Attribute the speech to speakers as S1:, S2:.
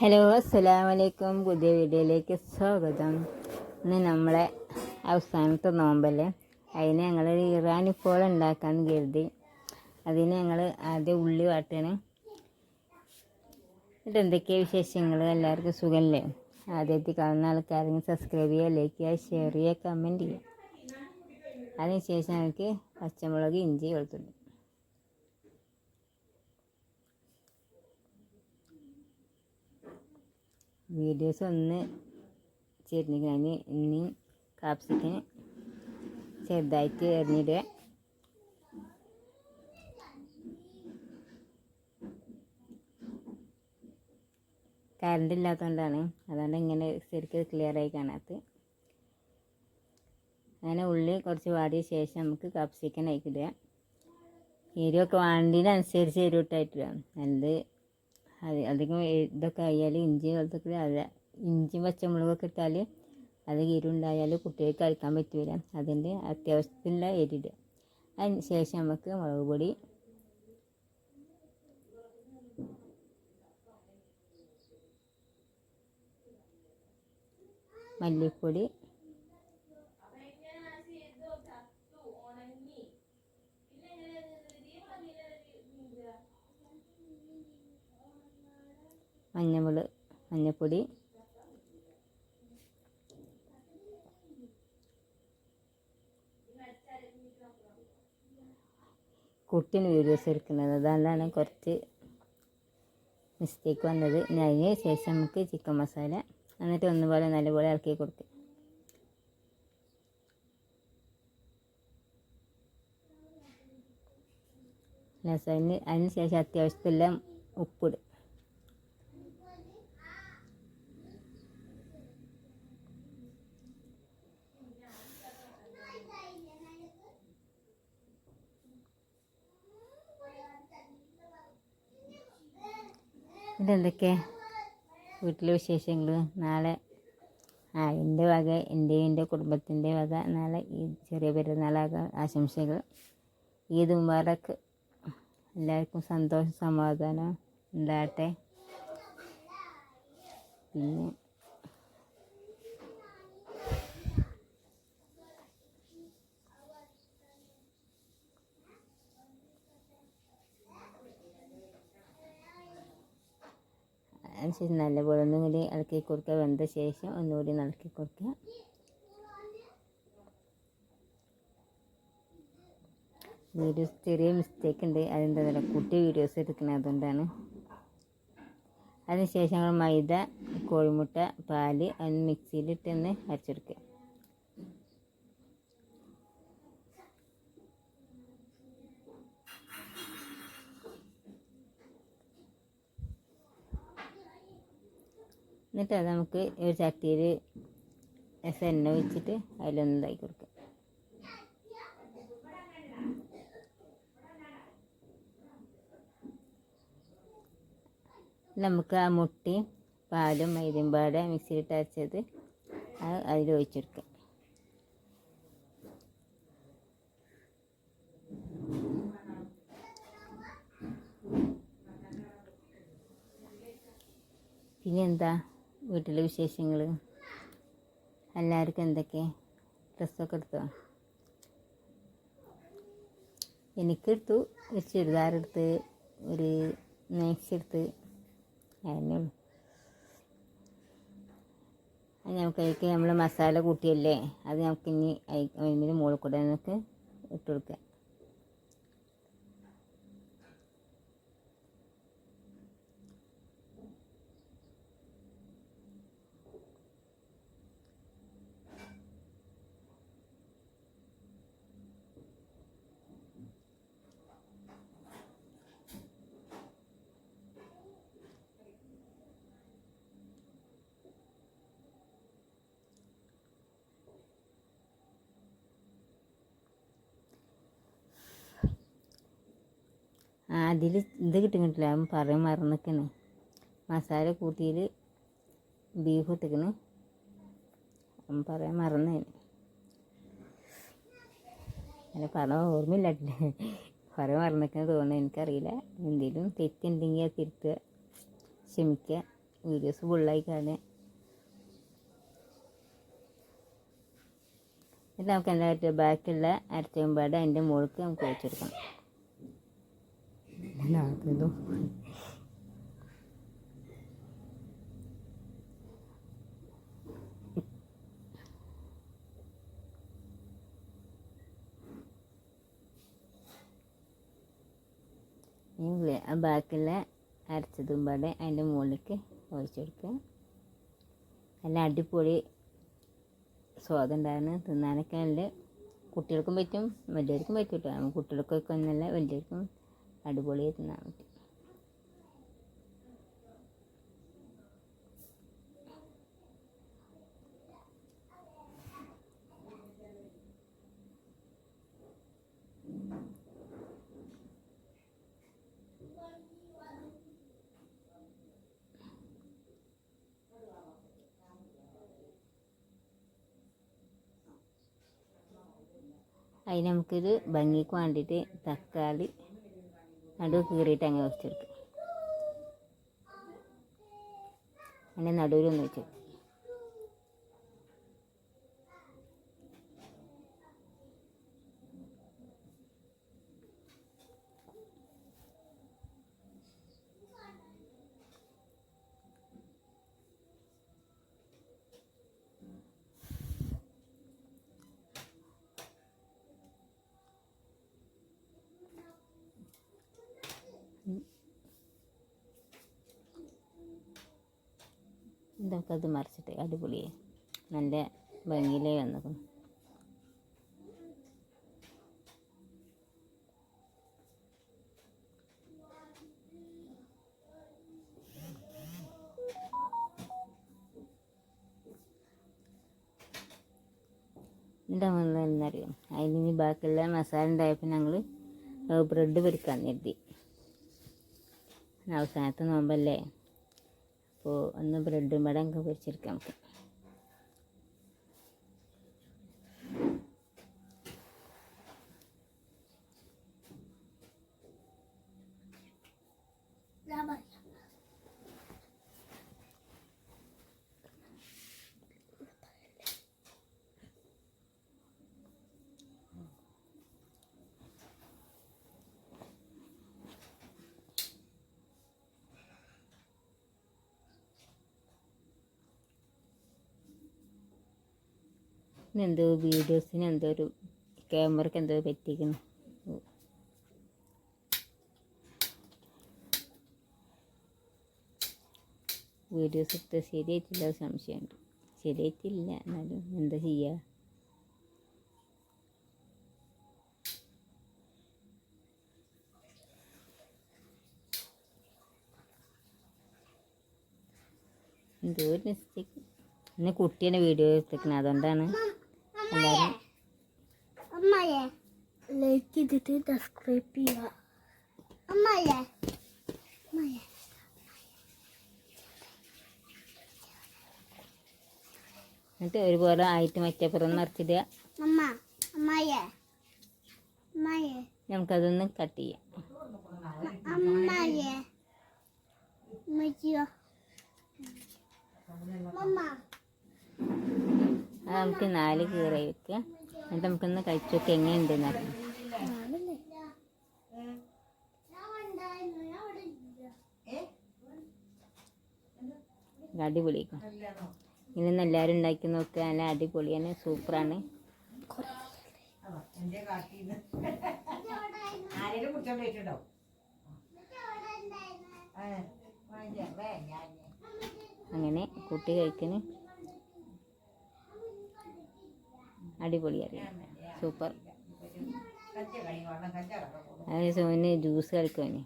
S1: Hello അസ്സലാമലൈക്കും. പുതിയ വീഡിയോയിലേക്ക് സ്വാഗതം. ഇന്ന് നമ്മളെ അവസാനത്തെ നോമ്പല്ലേ? അതിന് ഞങ്ങൾ ഇറാനി പോൾ ഉണ്ടാക്കാൻ കരുതി. അതിന് ഞങ്ങൾ ആദ്യം ഉള്ളി വാട്ടാണ് എന്നിട്ട് എന്തൊക്കെയാണ് വിശേഷങ്ങൾ എല്ലാവർക്കും സുഖമല്ലേ ആദ്യത്തെ കാണുന്ന ആൾക്കാരെങ്കിൽ സബ്സ്ക്രൈബ് ചെയ്യുക ലൈക്ക് ചെയ്യുക ഷെയർ ചെയ്യുക കമന്റ് ചെയ്യുക. അതിനുശേഷം ഞങ്ങൾക്ക് പച്ചമുളക് ഇഞ്ചി വെളുത്തുള്ളി. വീഡിയോസ് ഒന്ന് ചേർന്നിരിക്കണം. ഇനി കാപ്സിക്കന് ചെറുതായിട്ട് എറിഞ്ഞിടുക. കറണ്ട് ഇല്ലാത്തതുകൊണ്ടാണ് അതുകൊണ്ട് ഇങ്ങനെ ശരിക്കും ക്ലിയർ ആയി കാണാത്തത്. അങ്ങനെ ഉള്ളി കുറച്ച് വാടിയ ശേഷം നമുക്ക് കാപ്സിക്കൻ അയക്കിടുക എരിവൊക്കെ വാണ്ടിനനുസരിച്ച് എരിവിട്ടായിട്ടിടുക. നല്ലത് അത് അധികം ഇതൊക്കെ ആയാൽ ഇഞ്ചി വെള്ളത്തിൽ അത് ഇഞ്ചി പച്ചമുളകൊക്കെ ഇട്ടാൽ അത് എരിവുണ്ടായാൽ കുട്ടികൾക്ക് കഴിക്കാൻ പറ്റില്ല അതിന്റെ അത്യാവശ്യത്തിനുള്ള എരിടുക അതിന് ശേഷം നമുക്ക് മുളക് പൊടി മല്ലിപ്പൊടി മഞ്ഞൾ മഞ്ഞൾപ്പൊടി. കുട്ടിന് വീഡിയോസ് എടുക്കുന്നത് അതുകൊണ്ടാണ് കുറച്ച് മിസ്റ്റേക്ക് വന്നത്. ഇനി അതിന് ശേഷം നമുക്ക് ചിക്കൻ മസാല എന്നിട്ട് ഒന്നുപോലെ നല്ലപോലെ ഇളക്കി കൊടുക്കുക അതിന് അതിന് ശേഷം അത്യാവശ്യത്തിലെല്ലാം ഉപ്പിടും. ഇതെന്തൊക്കെ? വീട്ടിലെ വിശേഷങ്ങൾ നാളെ ആ എന്റെ വക എന്റെയും എന്റെ കുടുംബത്തിന്റെ വക. നാളെ ഈ ചെറിയ പെരുന്നാളാകാൻ ആശംസകൾ. ഈദ് മുബാറക്ക് എല്ലാവർക്കും സന്തോഷം സമാധാനം ഉണ്ടാകട്ടെ. പിന്നെ അതിനുശേഷം നല്ലപോലെ ഒന്നും കൂടി ഇളക്കി കൊടുക്കുക. വെന്ത ശേഷം ഒന്നുകൂടി ഇളക്കി കൊടുക്കുക. വീഡിയോസ് ചെറിയ മിസ്റ്റേക്ക് ഉണ്ട്. അതെന്താ കുട്ടി വീഡിയോസ് എടുക്കുന്നത് അതുകൊണ്ടാണ്. അതിനുശേഷം നമ്മൾ മൈദ കോഴിമുട്ട പാൽ അതിന് മിക്സിയിലിട്ട് ഒന്ന് അരച്ചെടുക്കുക എന്നിട്ട് അത് നമുക്ക് ഒരു ചട്ടിയിൽ എണ്ണ ഒഴിച്ചിട്ട് അതിലൊന്ന് കൊടുക്കാം. നമുക്ക് ആ മുട്ടയും പാലും മൈദയും പാടെ മിക്സിയിലിട്ട് അരച്ചത് അത് അതിൽ ഒഴിച്ചെടുക്കുക പിന്നെ എന്താ വീട്ടിലെ വിശേഷങ്ങൾ എല്ലാവർക്കും എന്തൊക്കെ? ഡ്രസ്സൊക്കെ എടുത്തോ? എനിക്കെടുത്തു ഒരു ചുരിദാർ എടുത്ത് ഒരു മാക്സി എടുത്ത്. ഉള്ളൂ. അത് നമുക്ക് അതിലേക്ക് നമ്മൾ മസാല കൂട്ടിയല്ലേ? അത് നമുക്ക് ഇനി അതിന്റെ മുകളിൽ കൂടെ നമുക്ക് ഇട്ട് കൊടുക്കുക അതിൽ ഇത് കിട്ടുന്നില്ല അവൻ പറയാൻ മറന്നിക്കണ്. മസാല കൂട്ടിയിൽ ബീഫ് ഇട്ടിക്കണ്. അവൻ പറയാൻ മറന്നേന് അല്ല പറഞ്ഞ ഓർമ്മയില്ല പറയാൻ മറന്നിക്കണ തോന്നുന്നു. എനിക്കറിയില്ല. എന്തെങ്കിലും തെറ്റുണ്ടെങ്കിൽ അത് തിരുത്തുക ക്ഷമിക്കുക. വീഡിയോസ് ഫുള്ളായിക്കാതെ എന്നിട്ട് നമുക്ക് എന്താ പറ്റുക? ബാക്കിയുള്ള അരച്ചമ്പാട് അതിന്റെ മുകൾക്ക് നമുക്ക് വെച്ചെടുക്കണം. ആ ബാക്കിയുള്ള അരച്ചതും പാടെ അതിന്റെ മുകളിലേക്ക് ഒഴിച്ചു കൊടുക്കുക. നല്ല അടിപൊളി സ്വാദുണ്ടായിരുന്നു തിന്നാനൊക്കെ നല്ല കുട്ടികൾക്കും പറ്റും വലിയവർക്കും പറ്റും കേട്ടോ. കുട്ടികൾക്കൊക്കെ ഒന്നല്ല വലിയവർക്കും അടിപൊളിയായി തിന്നാൻ പറ്റും. അതിന് നമുക്കൊരു ഭംഗിക്ക് വേണ്ടിയിട്ട് തക്കാളി നടുവ് കീറിയിട്ട് അങ്ങനെ വെച്ചെടുക്കും. അങ്ങനെ നടുവിലൊന്ന് വെച്ചു. ഇതൊക്കെ അത് മറിച്ചിട്ട് അടിപൊളിയായി നല്ല ഭംഗിയിലേ വന്നത്. എന്താ വന്നതെന്നറിയാം? അതിന് ബാക്കിയുള്ള മസാല ഉണ്ടായപ്പോൾ ഞങ്ങൾ ബ്രെഡ് പൊരിക്കാൻ കരുതി. അവസാനത്തെ നോമ്പല്ലേ? അപ്പോൾ അന്ന് ബ്രെഡും ഒക്കെ പൊരിച്ചെടുക്കാം നമുക്ക്. എന്തോ വീഡിയോസിന് എന്തോ ഒരു ക്യാമറക്ക് എന്തോ പറ്റിക്കുന്നു വീഡിയോസ് എടുത്ത് ശരിയായിട്ടില്ല സംശയമുണ്ട്. ശരിയായിട്ടില്ല എന്നാലും എന്താ ചെയ്യുക എന്തോ ഒരു മിസ്റ്റേക്ക് ഇന്ന് കുട്ടീനെ വീഡിയോ എടുത്തേക്കുന്നത് അതുകൊണ്ടാണ്. എല്ലാവരും
S2: അമ്മയെ ലൈക്ക് ചെയ്തിട്ട് സബ്സ്ക്രൈബ് ചെയ്യുക. അമ്മയെ അമ്മയെ
S1: എന്നിട്ട് ഒരുപോലെ ആയിട്ട് മറ്റേ പുറം നിറച്ചിടുക.
S2: അമ്മ അമ്മയെ അമ്മയെ
S1: നമുക്കതൊന്ന് കട്ട് ചെയ്യാം.
S2: അമ്മയെ
S1: നമുക്ക് നാല് കീറി വെക്കുക എന്നിട്ട് നമുക്കൊന്ന് കഴിച്ചു നോക്കി എങ്ങനെയുണ്ടെന്ന് അറിയാം. അടിപൊളിയാക്കും ഇതൊന്ന് എല്ലാവരും ഉണ്ടാക്കി നോക്കുക നല്ല അടിപൊളിയാണ് സൂപ്പറാണ്. അങ്ങനെ കുട്ടി കഴിക്കണ്. അടിപൊളിയാണ് സൂപ്പർ
S3: കഞ്ച കളി വേണം കഞ്ച കളി
S1: അതേ സോന് ജ്യൂസ് കളിക്കുവാന്